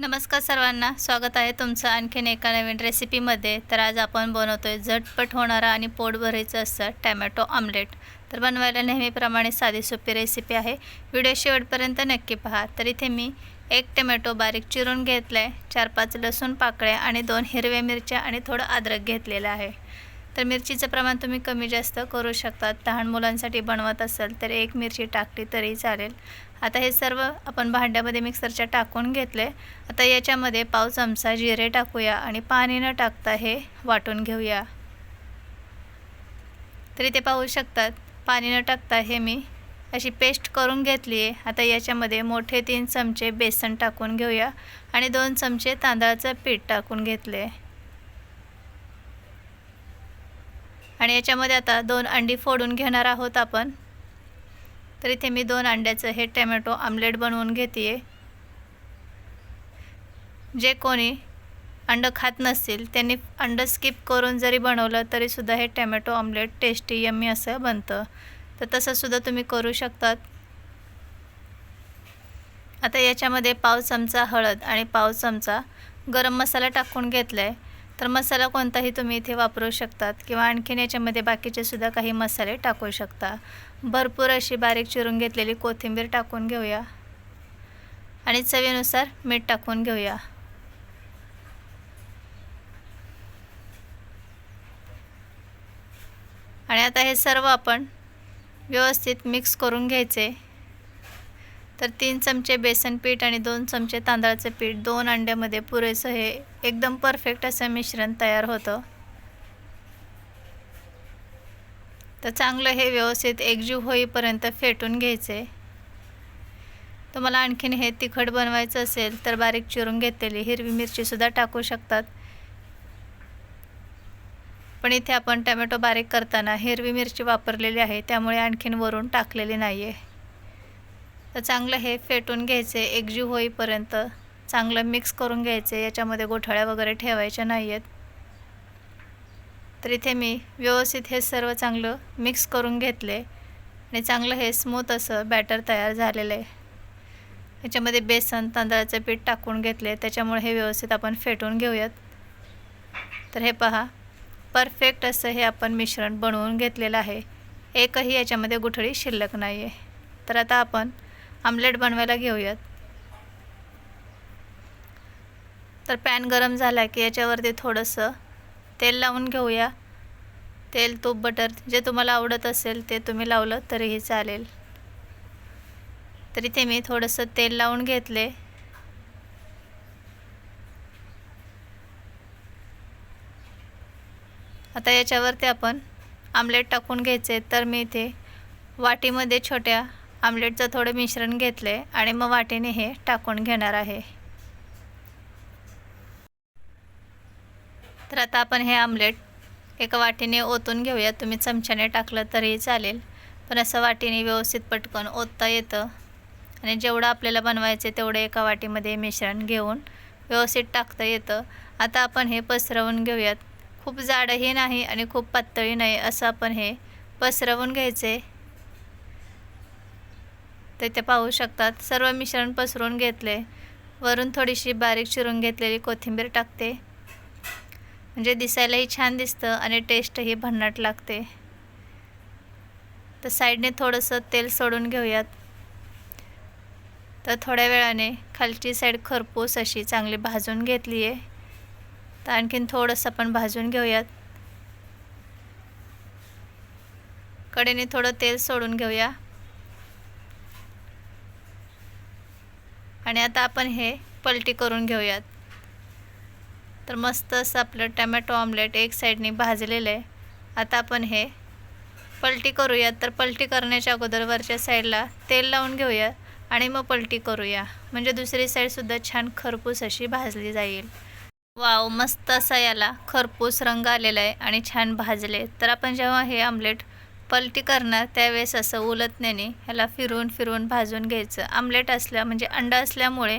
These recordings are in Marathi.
नमस्कार सर्वांना स्वागत आहे तुमचं आणखीन एका नवीन रेसिपीमध्ये. तर आज आपण बनवतो आहे झटपट होणारा आणि पोट भरायचं असं टॅमॅटो ऑमलेट. तर बनवायला नेहमीप्रमाणे साधी सोपी रेसिपी आहे. व्हिडिओ शेवटपर्यंत नक्की पहा. तर इथे मी एक टमॅटो बारीक चिरून घेतला आहे चार पाच लसूण पाकळ्या आणि दोन हिरव्या मिरच्या आणि थोडं अद्रक घेतलेलं आहे. तर मिरचीचं प्रमाण तुम्ही कमी जास्त करू शकता. लहान मुलांसाठी बनवत असाल तर एक मिरची टाकली तरी चालेल. आता हे सर्व आपण भांड्यामध्ये मिक्सरच्या टाकून घेतले. आता याच्यामध्ये पाव चमचा जिरे टाकूया आणि पाणी न टाकता हे वाटून घेऊया. तरी ते पाहू शकतात. पाणी न टाकता हे मी अशी पेस्ट करून घेतली आहे. आता याच्यामध्ये मोठे तीन चमचे बेसन टाकून घेऊया आणि दोन चमचे तांदळाचं पीठ टाकून घेतले. आहे आणि याच्यामध्ये आता दोन अंडी फोडून घेणार आहोत आपण. तर इथे मी दोन अंड्याचं हे टॅमॅटो आमलेट बनवून घेते जे कोणी अंडं खात नसतील त्यांनी अंडं स्किप करून जरी बनवलं तरीसुद्धा हे टॅमॅटो ऑमलेट टेस्टी यम्मी असं बनतं. तर तसंसुद्धा तुम्ही करू शकतात. आता याच्यामध्ये पाव चमचा हळद आणि पाव चमचा गरम मसाला टाकून घेतला आहे तर मसाला कोणताही तुम्ही इथे वापरू शकतात किंवा आणखीन याच्यामध्ये बाकीचे सुद्धा काही मसाले टाकू शकता. भरपूर अशी बारीक चिरून घेतलेली कोथिंबीर टाकून घेऊया. आणि चवीनुसार मीठ टाकून घेऊया. आणि आता हे सर्व आपण व्यवस्थित मिक्स करून घ्यायचे. तर तीन चमचे बेसन पीठ आणि दोन चमचे तांदळाचं पीठ दोन अंड्यामध्ये पुरेसं हे एकदम परफेक्ट असं मिश्रण तयार होतं. तर चांगलं हे व्यवस्थित एकजीव होईपर्यंत फेटून घ्यायचे. तुम्हाला आणखीन हे तिखट बनवायचं असेल तर बारीक चिरून घेतलेली हिरवी मिरचीसुद्धा टाकू शकतात. पण इथे आपण टमॅटो बारीक करताना हिरवी मिरची वापरलेली आहे त्यामुळे आणखीन वरून टाकलेली नाही आहे तर चांगलं हे फेटून घ्यायचे एकजीव होईपर्यंत चांगलं मिक्स करून घ्यायचे याच्यामध्ये गोठळ्या वगैरे ठेवायच्या नाही आहेत तर इथे मी व्यवस्थित हे सर्व चांगलं मिक्स करून घेतले आणि चांगलं हे स्मूथ असं बॅटर तयार झालेलं आहे. याच्यामध्ये बेसन तांदळाचं पीठ टाकून घेतले त्याच्यामुळे हे व्यवस्थित आपण फेटून घेऊयात. तर हे पहा परफेक्ट असं हे आपण मिश्रण बनवून घेतलेलं आहे. एकही याच्यामध्ये गुठळी शिल्लक नाही आहे तर आता आपण आमलेट बनवायला घेऊयात. तर पॅन गरम झाला की याच्यावरती थोडंसं तेल लावून घेऊया. तेल तूप बटर जे तुम्हाला आवडत असेल ते तुम्ही लावलं तरीही चालेल. तर इथे मी थोडंसं तेल लावून घेतले. आता याच्यावरती आपण आमलेट टाकून घ्यायचे. तर मी इथे वाटीमध्ये छोट्या आमलेटचं थोडं मिश्रण घेतलं आहे आणि मग वाटेने हे टाकून घेणार आहे. तर आता आपण हे आमलेट एका वाटीने ओतून घेऊया. तुम्ही चमच्याने टाकलं तरीही चालेल पण असं वाटीने व्यवस्थित पटकन ओतता येतं. आणि जेवढं आपल्याला बनवायचं तेवढं एका वाटीमध्ये मिश्रण घेऊन व्यवस्थित टाकता येतं. आता आपण हे पसरवून घेऊयात. खूप जाडही नाही आणि खूप पातळी नाही असं आपण हे पसरवून घ्यायचे तर ते पाहू शकतात. सर्व मिश्रण पसरून घेतले. वरून थोडीशी बारीक चिरून घेतलेली कोथिंबीर टाकते. म्हणजे दिसायलाही छान दिसतं आणि टेस्टही भन्नाट लागते. तर साईडने थोडंसं तेल सोडून घेऊयात. तर थोड्या वेळाने खालची साईड खरपूस अशी चांगली भाजून घेतली आहे. तर आणखीन थोडंसं पण भाजून घेऊयात. कडेने थोडं तेल सोडून घेऊया. आणि आता आपण हे पलटी करून घेऊयात. तर मस्त असं आपलं टमॅटो ऑमलेट एक साईडने भाजलेलं आहे. आता आपण हे पलटी करूयात. तर पलटी करण्याच्या अगोदर वरच्या साईडला तेल लावून घेऊया आणि मग पलटी करूया. म्हणजे दुसरी साईडसुद्धा छान खरपूस अशी भाजली जाईल. वाव मस्त असा याला खरपूस रंग आलेला आहे आणि छान भाजले. तर आपण जेव्हा हे आमलेट पलटी करणार त्यावेळेस असं उलटण्याने ह्याला फिरवून फिरवून भाजून घ्यायचं. आमलेट असल्या म्हणजे अंडा असल्यामुळे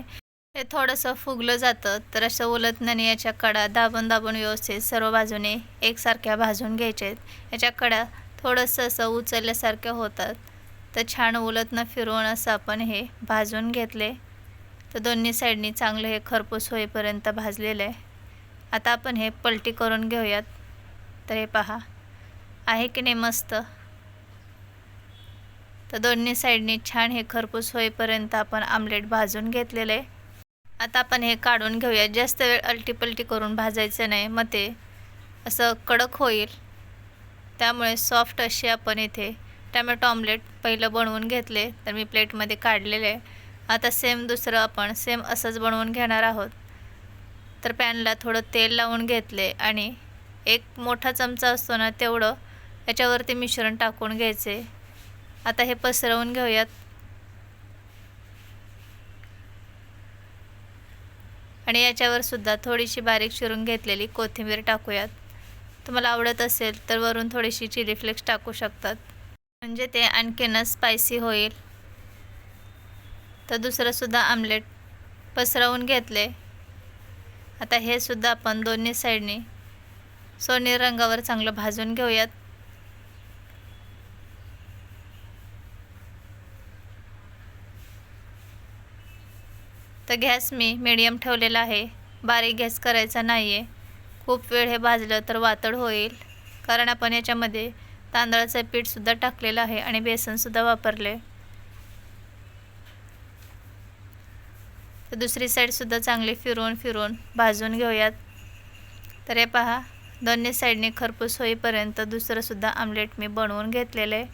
हे थोडंसं फुगलं जातं. तर असं उलटण्याने याच्या कडा दाबून दाबून व्यवस्थित सर्व बाजूने एकसारख्या भाजून घ्यायचे. याच्या कडा थोडंसं असं उचलल्यासारख्या होतात. तर छान उलटणं फिरवून असं आपण हे भाजून घेतले. तर दोन्ही साईडनी चांगलं हे खरपूस होईपर्यंत भाजलेलं आहे. आता आपण हे पलटी करून घेऊयात. तर हे पहा. आहे की नाही मस्त? तर दोन्ही साईडनी छान हे खरपूस होईपर्यंत आपण आमलेट भाजून घेतलेलं आहे. आता आपण हे काढून घेऊया. जास्त वेळ अलटीपलटी करून भाजायचं नाही मग ते असं कडक होईल. त्यामुळे सॉफ्ट अशी आपण इथे टॅमॅटो ऑमलेट पहिलं बनवून घेतले तर मी प्लेटमध्ये काढलेले आहे. आता सेम दुसरं आपण सेम असंच बनवून घेणार आहोत. तर पॅनला थोडं तेल लावून घेतले आणि एक मोठा चमचा असतो ना तेवढं याच्यावरती मिश्रण टाकून घ्यायचे. आता हे पसरवून घेऊयात. आणि याच्यावर सुद्धा थोडीशी बारीक चिरून घेतलेली कोथिंबीर टाकूयात. तुम्हाला आवडत असेल तर वरून थोडीशी चिली फ्लेक्स टाकू शकतात. म्हणजे ते आणखीनच स्पायसी होईल. तर दुसरंसुद्धा आमलेट पसरवून घेतले. आता हे सुद्धा आपण दोन्ही साईडनी सोनेरी रंगावर चांगलं भाजून घेऊयात. तर गॅस मी मिडियम ठेवलेला आहे. बारीक गॅस करायचा नाही आहे खूप वेळ हे भाजलं तर वातड होईल. कारण आपण याच्यामध्ये तांदळाचं पीठसुद्धा टाकलेलं आहे आणि बेसनसुद्धा वापरले तर दुसरी साईडसुद्धा चांगली फिरवून फिरवून भाजून घेऊयात. तर हे पहा दोन्ही साईडने खरपूस होईपर्यंत दुसरंसुद्धा आमलेट मी बनवून घेतलेलं आहे.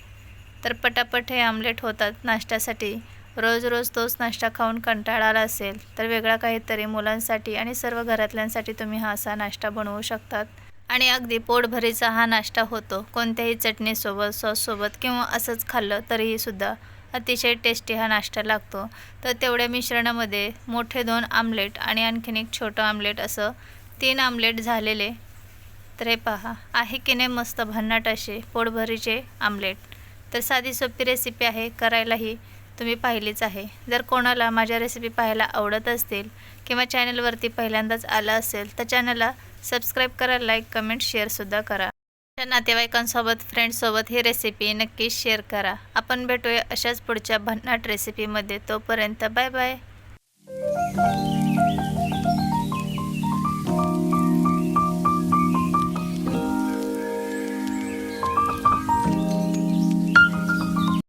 तर पटापट हे आमलेट होतात नाश्त्यासाठी. रोज रोज तोच नाश्ता खाऊन कंटाळा आला असेल तर वेगळा काहीतरी मुलांसाठी आणि सर्व घरातल्यांसाठी तुम्ही हा असा नाश्ता बनवू शकतात. आणि अगदी पोटभरीचा हा नाश्ता होतो. कोणत्याही चटणीसोबत सॉससोबत किंवा असंच खाल्लं तरीही सुद्धा अतिशय टेस्टी हा नाश्ता लागतो. तर तेवढ्या मिश्रणामध्ये मोठे दोन आमलेट आणि आणखीन एक छोटं आमलेट असं तीन आमलेट झालेले. तर हे पहा आहे की नाही मस्त भन्नाट असे पोटभरीचे आमलेट. तर साधी सोपी रेसिपी आहे करायलाही तुम्ही पाहिलीच आहे. जर कोणाला माझ्या रेसिपी पाहायला आवडत असतील किंवा चॅनलवरती पहिल्यांदाच आलं असेल तर चॅनलला सबस्क्राईब करा लाईक कमेंट शेअरसुद्धा करा. तुमच्या नातेवाईकांसोबत फ्रेंड्ससोबत ही रेसिपी नक्कीच शेअर करा. आपण भेटूया अशाच पुढच्या भन्नाट रेसिपीमध्ये तोपर्यंत बाय बाय